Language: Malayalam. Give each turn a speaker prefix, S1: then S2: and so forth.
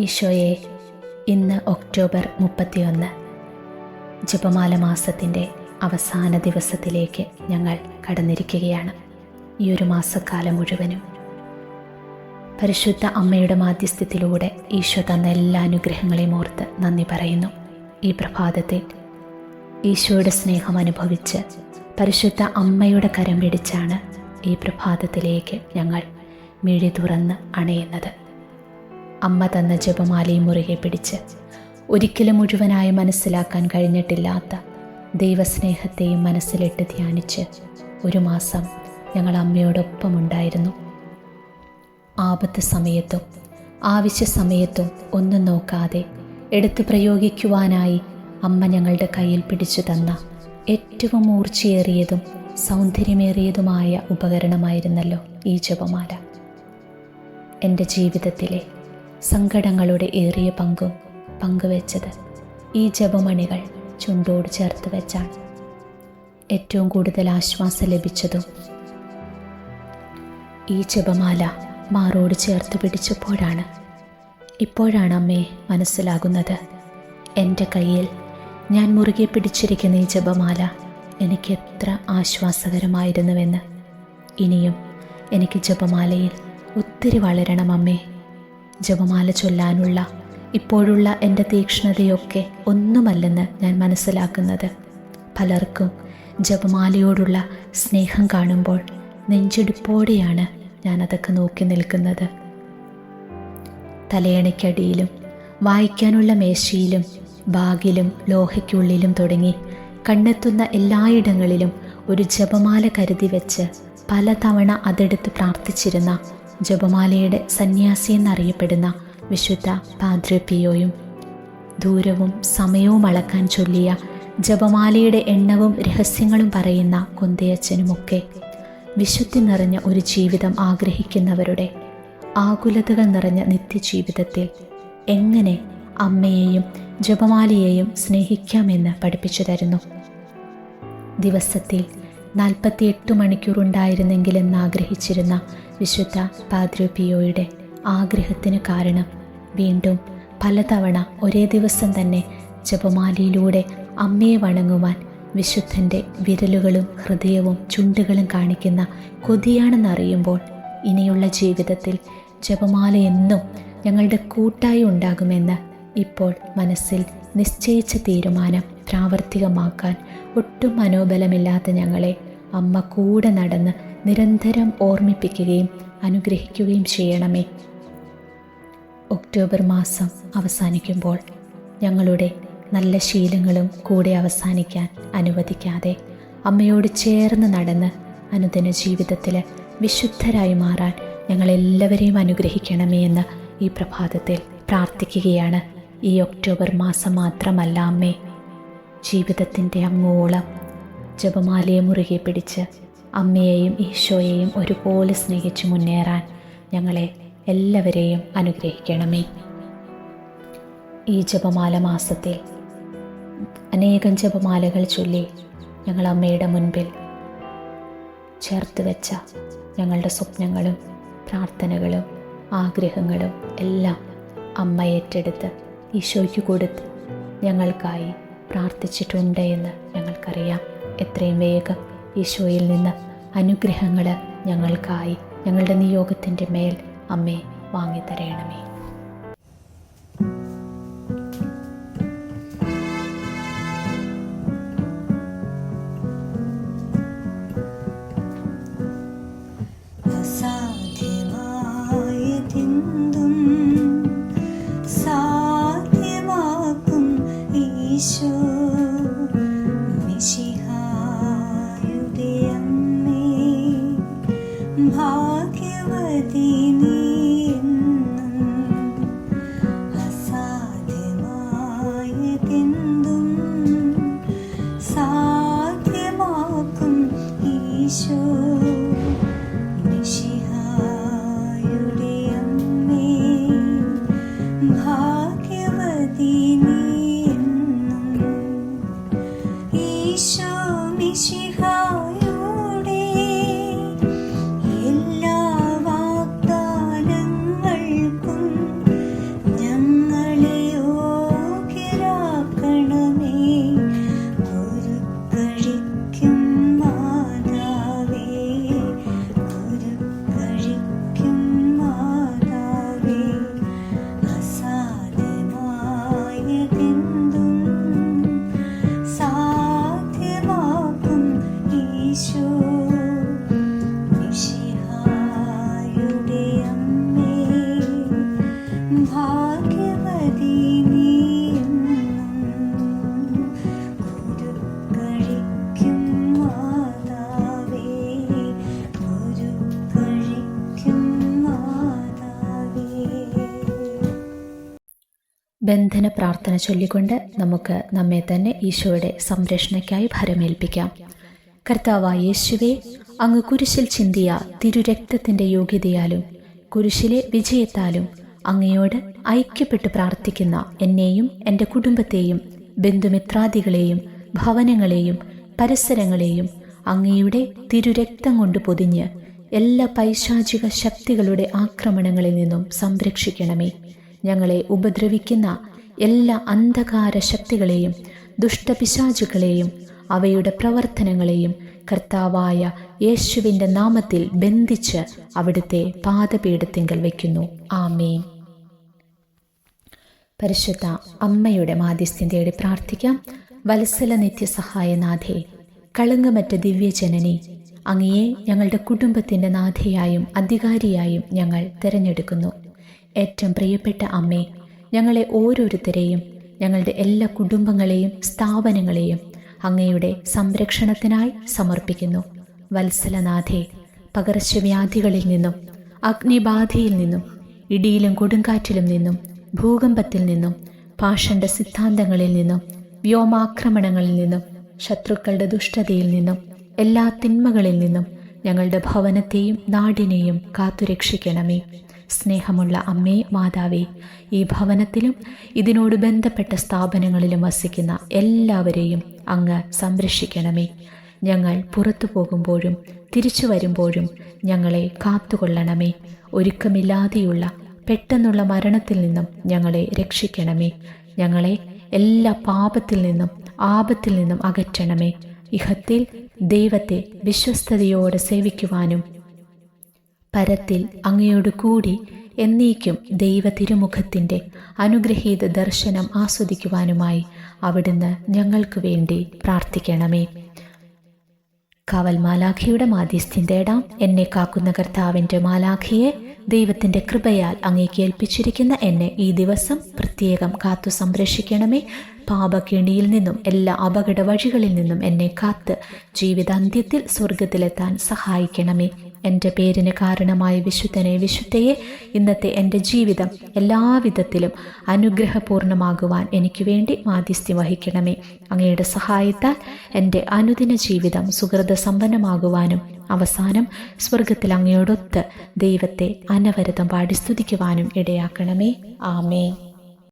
S1: ഈശോയെ ഇന്ന് ഒക്ടോബർ മുപ്പത്തിയൊന്ന്. ജപമാല മാസത്തിന്റെ അവസാന ദിവസത്തിലേക്ക് ഞങ്ങൾ കടന്നിരിക്കുകയാണ്. ഈ ഒരു മാസക്കാലം മുഴുവനും പരിശുദ്ധ അമ്മയുടെ മാധ്യസ്ഥ്യത്തിലൂടെ ഈശോ തന്ന എല്ലാ അനുഗ്രഹങ്ങളെയും ഓർത്ത് നന്ദി പറയുന്നു. ഈ പ്രഭാതത്തിൽ ഈശോയുടെ സ്നേഹം അനുഭവിച്ച് പരിശുദ്ധ അമ്മയുടെ കരം പിടിച്ചാണ് ഈ പ്രഭാതത്തിലേക്ക് ഞങ്ങൾ മിഴി തുറന്ന് അണയുന്നത്. അമ്മ തന്ന ജപമാലയും മുറുകെ പിടിച്ച് ഒരിക്കലും മുഴുവനായി മനസ്സിലാക്കാൻ കഴിഞ്ഞിട്ടില്ലാത്ത ദൈവസ്നേഹത്തെയും മനസ്സിലിട്ട് ധ്യാനിച്ച് ഒരു മാസം ഞങ്ങൾ അമ്മയോടൊപ്പം ഉണ്ടായിരുന്നു ആപത്ത് സമയത്തും ആവശ്യ സമയത്തും ഒന്നും നോക്കാതെ എടുത്ത് പ്രയോഗിക്കുവാനായി അമ്മ ഞങ്ങളുടെ കയ്യിൽ പിടിച്ചു തന്ന ഏറ്റവും മൂർച്ചയേറിയതും സൗന്ദര്യമേറിയതുമായ ഉപകരണമായിരുന്നല്ലോ ഈ ജപമാല. എന്റെ ജീവിതത്തിലെ സങ്കടങ്ങളുടെ ഏറിയ പങ്കും പങ്കുവെച്ചത് ഈ ജപമണികൾ ചുണ്ടോട് ചേർത്ത് വെച്ചാണ്. ഏറ്റവും കൂടുതൽ ആശ്വാസം ലഭിച്ചതും ഈ ജപമാല മാറോട് ചേർത്ത് പിടിച്ചപ്പോഴാണ്. ഇപ്പോഴാണ് അമ്മേ മനസ്സിലാകുന്നത്. എന്റെ കയ്യിൽ ഞാൻ മുറുകെ പിടിച്ചിരിക്കുന്ന ഈ ജപമാല എനിക്ക് എത്ര ആശ്വാസകരമായിരുന്നുവെന്ന്. ഇനിയും എനിക്ക് ജപമാലയിൽ ഒത്തിരി വളരണം അമ്മേ. ജപമാല ചൊല്ലാനുള്ള ഇപ്പോഴുള്ള എന്റെ തീക്ഷ്ണതയൊക്കെ ഒന്നുമല്ലെന്ന് ഞാൻ മനസ്സിലാക്കുന്നത്. പലർക്കും ജപമാലയോടുള്ള സ്നേഹം കാണുമ്പോൾ നെഞ്ചിടിപ്പോടെയാണ് ഞാൻ അതൊക്കെ നോക്കി നിൽക്കുന്നത്. തലയണയ്ക്കടിയിലും വായിക്കാനുള്ള മേശയിലും ബാഗിലും ലോഹയ്ക്കുള്ളിലും തുടങ്ങി കണ്ടെത്തുന്ന എല്ലായിടങ്ങളിലും ഒരു ജപമാല കരുതി വെച്ച് പലതവണ അതെടുത്ത് പ്രാർത്ഥിച്ചിരുന്ന ജപമാലയുടെ സന്യാസി എന്നറിയപ്പെടുന്ന വിശുദ്ധ പാദ്രപിയോയും ദൂരവും സമയവും അളക്കാൻ ചൊല്ലിയ ജപമാലയുടെ എണ്ണവും രഹസ്യങ്ങളും പറയുന്ന കുന്തയച്ചനുമൊക്കെ വിശുദ്ധി നിറഞ്ഞ ഒരു ജീവിതം ആഗ്രഹിക്കുന്നവരുടെ ആകുലതകൾ നിറഞ്ഞ നിത്യജീവിതത്തിൽ എങ്ങനെ അമ്മയെയും ജപമാലയെയും സ്നേഹിക്കാമെന്ന് പഠിപ്പിച്ചു തരുന്നു. ദിവസത്തിൽ നാൽപ്പത്തിയെട്ട് മണിക്കൂർ ഉണ്ടായിരുന്നെങ്കിലെന്ന് ആഗ്രഹിച്ചിരുന്ന വിശുദ്ധ പാദ്രോപിയോയുടെ ആഗ്രഹത്തിന് കാരണം വീണ്ടും പലതവണ ഒരേ ദിവസം തന്നെ ജപമാലയിലൂടെ അമ്മയെ വണങ്ങുവാൻ വിശുദ്ധന്റെ വിരലുകളും ഹൃദയവും ചുണ്ടുകളും കാണിക്കുന്ന കൊതിയാണെന്നറിയുമ്പോൾ ഇനിയുള്ള ജീവിതത്തിൽ ജപമാല എന്നും ഞങ്ങളുടെ കൂട്ടായി ഉണ്ടാകുമെന്ന് ഇപ്പോൾ മനസ്സിൽ നിശ്ചയിച്ച തീരുമാനം. പ്രാവർത്തികമാക്കാൻ ഒട്ടും മനോബലമില്ലാത്ത ഞങ്ങളെ അമ്മ കൂടെ നടന്ന് നിരന്തരം ഓർമ്മിപ്പിക്കുകയും അനുഗ്രഹിക്കുകയും ചെയ്യണമേ. ഒക്ടോബർ മാസം അവസാനിക്കുമ്പോൾ ഞങ്ങളുടെ നല്ല ശീലങ്ങളും കൂടെ അവസാനിക്കാൻ അനുവദിക്കാതെ അമ്മയോട് ചേർന്ന് നടന്ന് അനുദിന ജീവിതത്തിൽ വിശുദ്ധരായി മാറാൻ ഞങ്ങളെല്ലാവരെയും അനുഗ്രഹിക്കണമേ എന്ന് ഈ പ്രഭാതത്തിൽ പ്രാർത്ഥിക്കുകയാണ്. ഈ ഒക്ടോബർ മാസം മാത്രമല്ല അമ്മേ. ജീവിതത്തിന്റെ അങ്ങോളം ജപമാലയെ മുറുകെ പിടിച്ച് അമ്മയെയും ഈശോയെയും ഒരുപോലെ സ്നേഹിച്ച് മുന്നേറാൻ ഞങ്ങളെ എല്ലാവരെയും അനുഗ്രഹിക്കണമേ. ഈ ജപമാല മാസത്തിൽ അനേകം ജപമാലകൾ ചൊല്ലി ഞങ്ങൾ അമ്മയുടെ മുൻപിൽ ചേർത്ത് വെച്ച ഞങ്ങളുടെ സ്വപ്നങ്ങളും പ്രാർത്ഥനകളും ആഗ്രഹങ്ങളും എല്ലാം അമ്മ ഏറ്റെടുത്ത് ഈശോയ്ക്ക് കൊടുത്ത് ഞങ്ങൾക്കായി പ്രാർത്ഥിച്ചിട്ടുണ്ട് എന്ന് ഞങ്ങൾക്കറിയാം. എത്രയും വേഗം ഈശോയിൽ നിന്ന് അനുഗ്രഹങ്ങൾ ഞങ്ങൾക്കായി ഞങ്ങളുടെ നിയോഗത്തിന്റെ മേൽ അമ്മേ വാങ്ങിത്തരയണമേ
S2: তিনি
S1: ബന്ധന പ്രാർത്ഥന ചൊല്ലിക്കൊണ്ട് നമുക്ക് നമ്മെ തന്നെ ഈശോയുടെ സംരക്ഷണയ്ക്കായി ഭരമേൽപ്പിക്കാം. കർത്താവായ യേശുവെ അങ്ങ് കുരിശിൽ ചിന്തിയ തിരുരക്തത്തിന്റെ യോഗ്യതയാലും കുരിശിലെ വിജയത്താലും അങ്ങയോട് ഐക്യപ്പെട്ട് പ്രാർത്ഥിക്കുന്ന എന്നെയും എന്റെ കുടുംബത്തെയും ബന്ധുമിത്രാദികളെയും ഭവനങ്ങളെയും പരിസരങ്ങളെയും അങ്ങയുടെ തിരുരക്തം കൊണ്ട് പൊതിഞ്ഞ് എല്ലാ പൈശാചിക ശക്തികളുടെ ആക്രമണങ്ങളിൽ നിന്നും സംരക്ഷിക്കണമേ. ഞങ്ങളെ ഉപദ്രവിക്കുന്ന എല്ലാ അന്ധകാര ശക്തികളെയും ദുഷ്ടപിശാചുകളെയും അവയുടെ പ്രവർത്തനങ്ങളെയും കർത്താവായ യേശുവിന്റെ നാമത്തിൽ ബന്ധിച്ച് അവിടുത്തെ പാദപീഠത്തിങ്കൽ വയ്ക്കുന്നു ആമേൻ. പരിശുദ്ധ അമ്മയുടെ മാധ്യസ്ഥ്യം തേടി പ്രാർത്ഥിക്കാം. വത്സല നിത്യസഹായനാഥേ കളങ്കമറ്റ ദിവ്യജനനി അങ്ങയെ ഞങ്ങളുടെ കുടുംബത്തിന്റെ നാഥയായും അധികാരിയായും ഞങ്ങൾ തിരഞ്ഞെടുക്കുന്നു. ഏറ്റവും പ്രിയപ്പെട്ട അമ്മേ ഞങ്ങളെ ഓരോരുത്തരെയും ഞങ്ങളുടെ എല്ലാ കുടുംബങ്ങളെയും സ്ഥാപനങ്ങളെയും അങ്ങയുടെ സംരക്ഷണത്തിനായി സമർപ്പിക്കുന്നു. വത്സലനാഥേ പകർച്ചവ്യാധികളിൽ നിന്നും അഗ്നിബാധയിൽ നിന്നും ഇടിയിലും കൊടുങ്കാറ്റിലും നിന്നും ഭൂകമ്പത്തിൽ നിന്നും പാഷണ്ട സിദ്ധാന്തങ്ങളിൽ നിന്നും വ്യോമാക്രമണങ്ങളിൽ നിന്നും ശത്രുക്കളുടെ ദുഷ്ടതയിൽ നിന്നും എല്ലാ തിന്മകളിൽ നിന്നും ഞങ്ങളുടെ ഭവനത്തെയും നാടിനെയും കാത്തുരക്ഷിക്കണമേ. സ്നേഹമുള്ള അമ്മേ മാതാവേ ഈ ഭവനത്തിലും ഇതിനോട് ബന്ധപ്പെട്ട സ്ഥാപനങ്ങളിലും വസിക്കുന്ന എല്ലാവരെയും അങ്ങ് സംരക്ഷിക്കണമേ. ഞങ്ങൾ പുറത്തു പോകുമ്പോഴും തിരിച്ചു വരുമ്പോഴും ഞങ്ങളെ കാത്തുകൊള്ളണമേ. ഒരുക്കമില്ലാതെയുള്ള പെട്ടെന്നുള്ള മരണത്തിൽ നിന്നും ഞങ്ങളെ രക്ഷിക്കണമേ. ഞങ്ങളെ എല്ലാ പാപത്തിൽ നിന്നും ആപത്തിൽ നിന്നും അകറ്റണമേ. ഇഹത്തിൽ ദൈവത്തെ വിശ്വസ്തയോടെ സേവിക്കുവാനും പരത്തിൽ അങ്ങയോട് കൂടി എന്നേക്കും ദൈവ തിരുമുഖത്തിന്റെ അനുഗ്രഹീത ദർശനം ആസ്വദിക്കുവാനുമായി അവിടുന്ന് ഞങ്ങൾക്ക് വേണ്ടി പ്രാർത്ഥിക്കണമേ. കാവൽ മാലാഖിയുടെ മാധ്യസ്ഥ്യം തേടാം. എന്നെ കാക്കുന്ന കർത്താവിന്റെ മാലാഖിയെ ദൈവത്തിന്റെ കൃപയാൽ അങ്ങേക്ക് ഏൽപ്പിച്ചിരിക്കുന്ന എന്നെ ഈ ദിവസം പ്രത്യേകം കാത്തു സംരക്ഷിക്കണമേ. പാപക്കെണിയിൽ നിന്നും എല്ലാ അപകട വഴികളിൽ നിന്നും എന്നെ കാത്ത് ജീവിതാന്ത്യത്തിൽ സ്വർഗത്തിലെത്താൻ സഹായിക്കണമേ. എന്റെ പേരിന് കാരണമായ വിശുദ്ധനെ വിശുദ്ധയെ ഇന്നത്തെ എന്റെ ജീവിതം എല്ലാവിധത്തിലും അനുഗ്രഹപൂർണമാകുവാൻ എനിക്ക് വേണ്ടി മാധ്യസ്ഥ്യം വഹിക്കണമേ. അങ്ങയുടെ സഹായത്താൽ എന്റെ അനുദിന ജീവിതം സുഹൃത സമ്പന്നമാകുവാനും അവസാനം സ്വർഗത്തിൽ അങ്ങയോടൊത്ത് ദൈവത്തെ അനവരതം പാടി സ്തുതിക്കുവാനും ഇടയാക്കണമേ. ആമേ